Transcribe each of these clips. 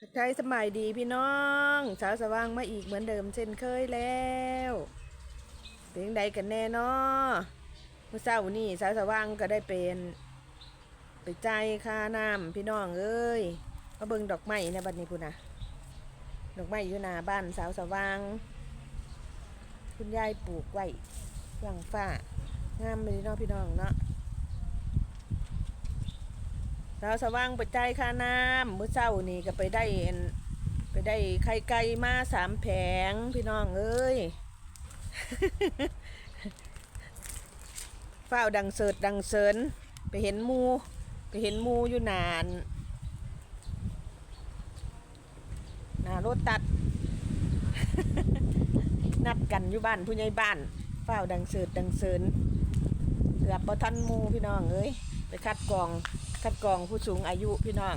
ทักทายสมัยดีพี่น้องสาวสว่างมาอีกเหมือนเดิมเช่นเคยแล้วเป็นยังไงกันแน่นาะเมื่อเช้านี่สาวสว่างก็ได้เป็นไปใจค่าน้ำพี่น้องเอ้ยมาเบิ่งดอกไม้ในะบัดนี้พุ่นนะดอกไม้อยู่หน้าบ้านสาวสว่าง คุณยายปลูกไว้หลังฟ้างามเลยเนาะพี่น้องเนาะ เราสว่างไปใจค่าน้ำเมื้อเช้านี่ก็ไปได้ไปได้ไข่ไก่มาสามแผงพี่น้องเอ้ยฝ้าดังเสิร์ดดังเสินไปเห็นมูไปเห็นมูอยู่นานนารถตัด นัดกันอยู่บ้านผู้ใหญ่บ้านเฝ้าดังเสิร์ดดังเสินเกือบบ่ทันมูพี่น้องเอ้ยไปคัดกอง คัดกรองผู้สูงอายุพี่น้อง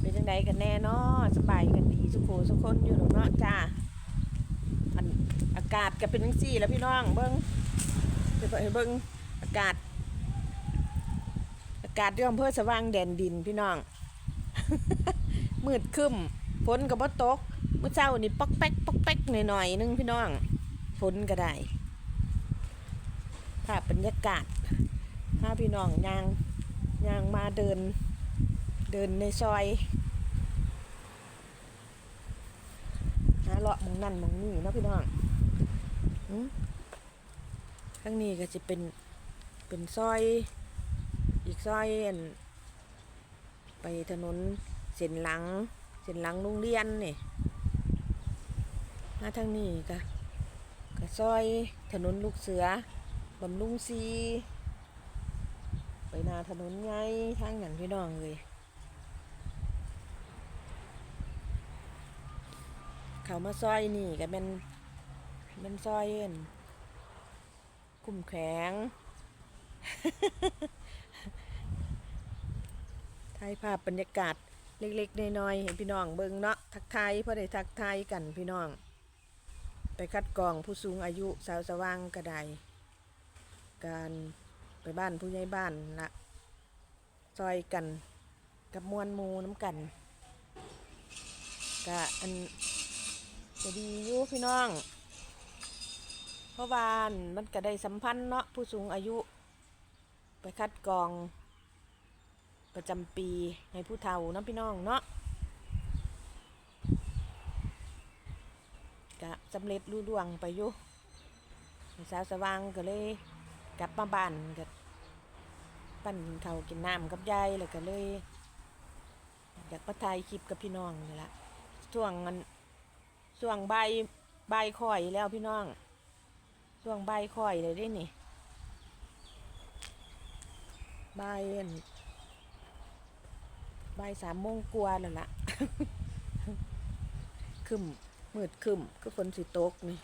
เป็นยังไงกันแน่นาะสบายกันดีสุขโขสุขคนอยู่หรอกเนาะจ้าอันอากาศก็เป็นจังซี่แล้วพี่น้องเบิ้งเดี๋ยวเบิ้งอากาศ อากาศที่อำเภอสว่างแดนดินพี่น้อง มืดคึ้มฝนก็บ่ตกเมื่อเช้านี่ปอกแป๊กปอกแป๊กหน่อยๆนึงพี่น้องฝนก็ได้ภาพบรรยากาศถ้าพี่น้องยาง ยางมาเดิน เดินในซอยหาเลาะมองนั่นมองนี่เนาะพี่น้องข้างนี้ก็จะเป็นเป็นซอย อีกซอยอันไปถนนเส้นหลังเส้นหลังโรงเรียนนี่มาทางนี้ก็ก็ซอยถนนลูกเสือบำรุงซี หนาถนนไงทางนั้นพี่น้องเลยเขามาซอยนี่ก็เป็นเป็นซอยเอ็นกลุ่มแข็งถ่ายภาพบรรยากาศเล็กๆน้อยๆให้พี่น้องเบิ่งเนาะทักทายพอได้ทักทายกันพี่น้อง ไปคัดกรองผู้สูงอายุสาวสว่างกระไดการ บ้านผู้ใหญ่บ้านละซอยกันกับมวลหมูน้ำกันกะอันจะดีอยู่พี่น้องเพราะว่านมันก็ได้สัมพันธ์เนาะผู้สูงอายุ ไปคัดกรอง ประจำปีให้ผู้เฒ่าเนาะพี่น้องเนาะกะสำเร็จรุ่ล่วงไปอยู่สาวสว่างก็เลย กลับมาบ้านก็ปั้นเขากินน้ำกับยายแล้วก็เลยอยากมาถ่ายคลิปกับพี่น้องนี่ละช่วงมันช่วงใบายบายค่อยแล้วพี่น้อง ช่วงใบายค่อยเลยได้นี่ใบายอั่นบ่ายสามโมงกว่าแล้วล่ะคึมมืดคึมก็ฝนสิตกนี่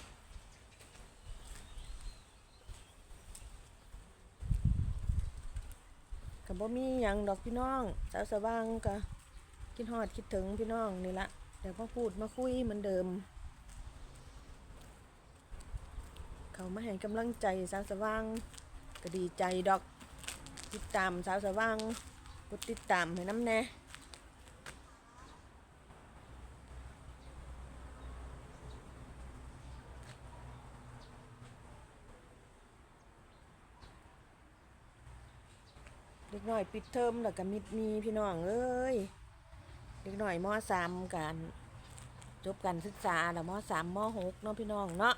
ก็บ่มีหยังดอกพี่น้องสาวสว่างก็คิดฮอดคิดถึงพี่น้องนี่ละเดี๋ยวมาพูดมาคุยเหมือนเดิม เขามาให้กำลังใจสาวสว่างก็ดีใจดอกติดตามสาวสว่างกดติดตามให้น้ำแน่ เด็กน้อยปิดเทอมแล้วก็มิดมีพี่น้องเอ้ยเด็กน้อยมสามกันจบการศึกษาแล้วมสามมหกเนาะพี่น้องเนาะ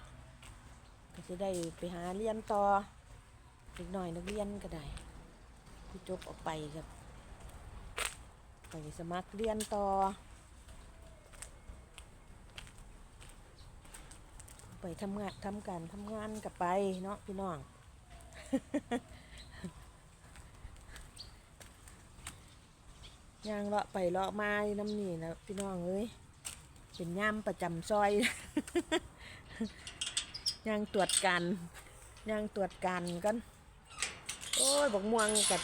ก็จะได้ไปหาเรียนต่อเด็กน้อยนักเรียนก็ได้ที่จบออกไปครับไปสมัครเรียนต่อ ไปทำงานทำการทำงานกับไปเนาะพี่น้อง ย่างเลาะไปเลาะมาน้ำนี่นะพี่น้องเอ้ยเป็นย่ามประจำซอยย่างตรวจการย่างตรวจการกัน โอ้ยบอกม่วงกับ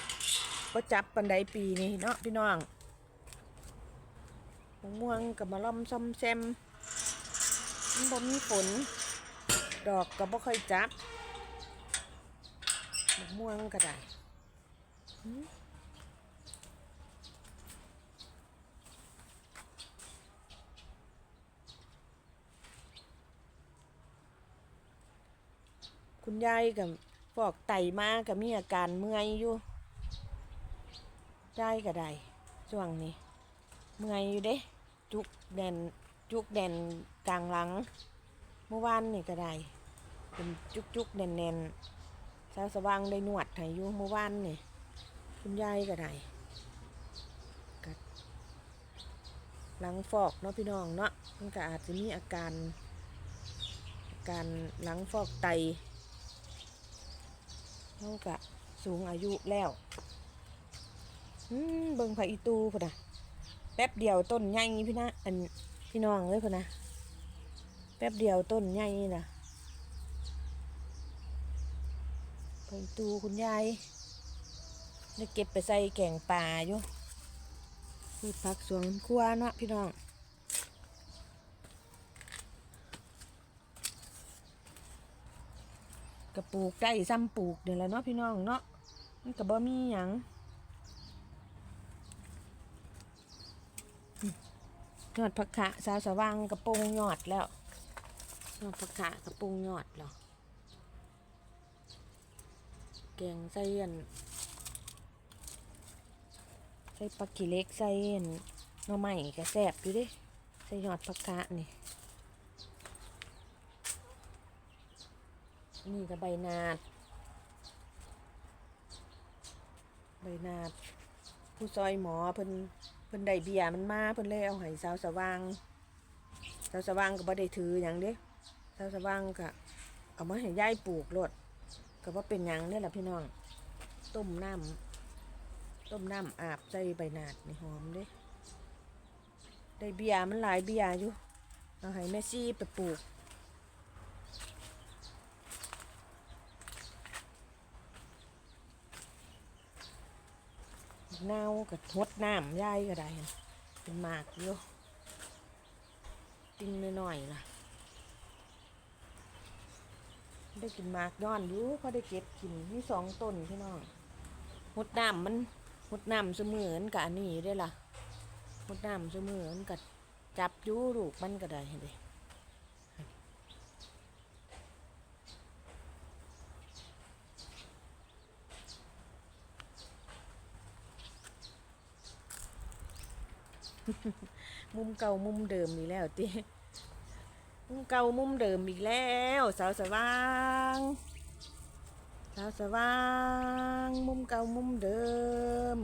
ประจับปันไดปีนี่เนาะพี่น้องบอกม่วงกับมาล่อมซ่อมแซมมันบ่มีฝน ดอกก็บ่ค่อยจับบอกม่วงก็ได้ คุณยายกับฟอกไตมากับมีอาการเมื่อยอยู่ยายก็ได้ช่วงนี้ เมื่อยอยู่เด้จุกแดนจุกแดนกลางหลัง เมื่อวานนี่ก็ได้เป็นจุกจุกแน่นแน่นสาวสว่างได้นวดให้อยู่เมื่อวานนี่คุณยายก็ได้ก็หลังฟอกเนาะพี่น้องเนาะมันก็อาจจะมีอาการอาการหลังฟอกไต เขาก็สูงอายุแล้วเบิ่งไผอีตูพุ่นนะแป๊บเดียวต้นใหญ่พี่นะอันพี่น้องเลยพุ่นนะแป๊บเดียวต้นใหญ่นี่นะไผอีตูคุณยายได้เก็บไปใส่แกงป่าอยู่พืชผักสวนครัวเนาะพี่น้อง กระปลูกได้ซ้ำปลูกเดี๋ยวแหละเนาะพี่น้องเนาะมันก็บ่มีหยังยอดผักขะสาวสว่างกระโปรงยอดแล้วยอดผักขะกระโปรงยอดแล้วแกงใส่อันใส่ปลากิเล็กใส่อันหน่อไม้ก็แซ่บอยู่ด้ใส่ยอดผักขะนี่ นี่ก็ใบนาด ใบนาด ผู้ซอยหมอเพิ่นเพิ่นได้เบียมันมาเพิ่นเลยเอาให้สาวสว่างสาวสว่างก็บ่ได้ถือหยังเด้สาวสว่างก็เอามาให้ยายปลูกโลดก็บ่เป็นหยังเด้ล่ะพี่น้อง ต้มน้ำต้มน้ำอาบใส่ใบนาดนี่หอมเด้ได้เบียมันหลายเบียอยู่เอาให้แม่ซี่ไปปลูก เน่ากับทดน้ำย่ายก็ได้เป็นหมากอยู่ปิ้งน้อยๆล่ะ ได้กินหมากย้อนอยู่พอได้เก็บกินมีสองต้นพี่น้องหดน้ำมันหดน้ำเสมือนกับอันนี้ได้ล่ะหดน้ำเสมือนกับจับยู่ลูกมันก็ได้เห็นดิ มุมเก่ามุมเดิมอีกแล้วติมุมเก่ามุมเดิมอีกแล้วสาวสว่างสาวสว่าง มุมเก่ามุมเดิม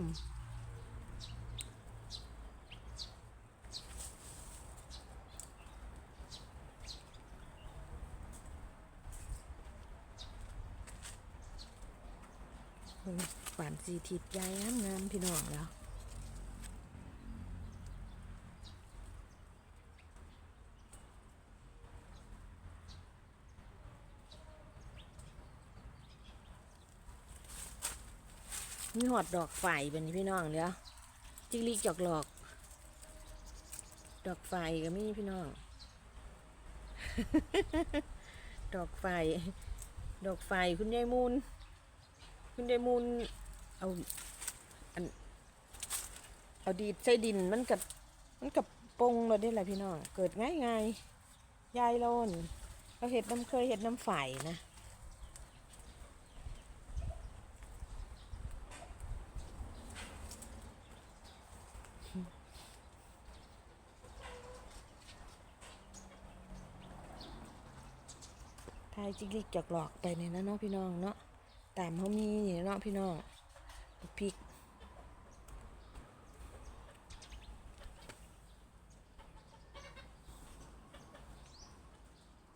ป่านสีทิศยายงามงามพี่น้องแล้ว มีหอดดอกไฟเป็นพี่น้องเดี๋ยวจิกลิกจอกหลอก ดอกไฟก็มีพี่น้อง ดอกไฟ ดอกไฟคุณยายมูล คุณยายมูล เอาอันเอาดีดใส่ดินมันกับมันกับปงเราได้แหละพี่น้อง เกิดง่ายง่ายยายโลนเราเห็ดน้ำเคยเห็ดน้ำไฟนะายจิกลิกจอกหลอกไปเนี่ยนะเนาะพี่น้องเนาะตามเขามีนี่เนาะพี่น้องพริก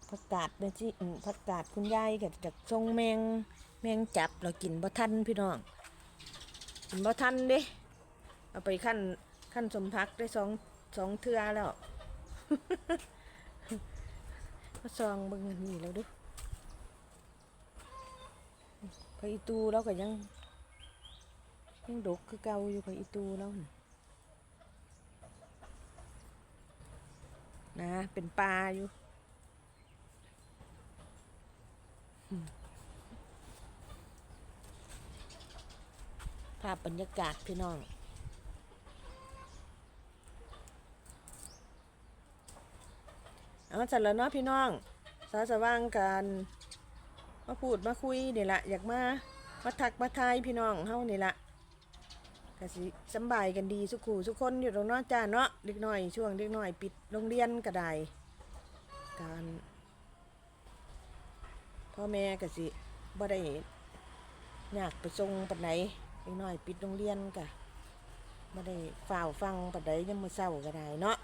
ผักกาดนี่ยจิอืมผักกาดคุณยายกับจากทรงแมงแมงจับเรากินบ่ทันพี่น้องกินบ่ทันเด้เอาไปขั้นขั้นสมพักได้สองสองเทือแล้วมาซองเบิ่งอันนี่แล้วดู พระอีตูแล้วก็ยังยังดกคือเก่าอยู่พระอีตูแล้วนะนะเป็นปลาอยู่ภาพบรรยากาศพี่น้องเอาจัดแล้วเนาะพี่น้องสาสว่างกัน มาพูดมาคุยนี่ละอยากมามาทักมาทายพี่น้องเฮานี่ละก็สิสบายกันดีสุขูสุคนอยู่ตรงนาะจ้าเนาะเด็กน้อยช่วงเด็กน้อยปิดโรงเรียนก็ได้การพ่อแม่ก็สิบ่ได้อยากไปส่งปานไหนเด็กน้อยปิดโรงเรียนก็บ่ได้ฝ่าวฟังปานใดยังมือเช้าก็ได้เนาะ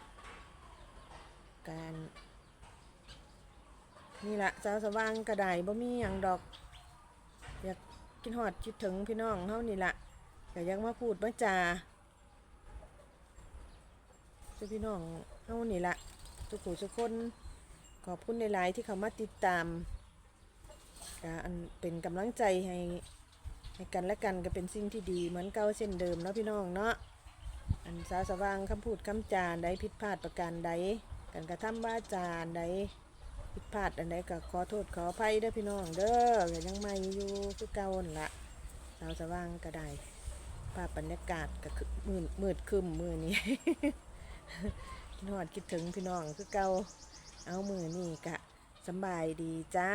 การ นี่ละสาสว่างกระไดบ่มีหยังดอก อยากกินหอดคิดถึงพี่น้องเฮานี่ละก็อยังมาพูดมาจาคือพี่น้องเฮานี่ละทุกผู้ทุคนขอบคุณในหลายๆที่เขามาติดตามก็อันเป็นกำลังใจให้ให้กันและกันก็เป็นสิ่งที่ดีเหมือนเก่าเช่นเดิมเนาะพี่น้องเนาะอันสาสว่างคำพูดคำจานใดผิดพลาดประการใดการกระทำว่าจานใด ผิดพลาดอันใดก็ขอโทษขออภัยเด้อพี่น้องเด้อก็ยังไม่อยู่คือเก่านั่นละสาจะว่างก็ได้ภาพบรรยากาศก็คือมืดมืดคึมมือนี้คิดฮอดคิดถึงพี่น้องคือเก่าเอามือนี่กะสบายดีจ้า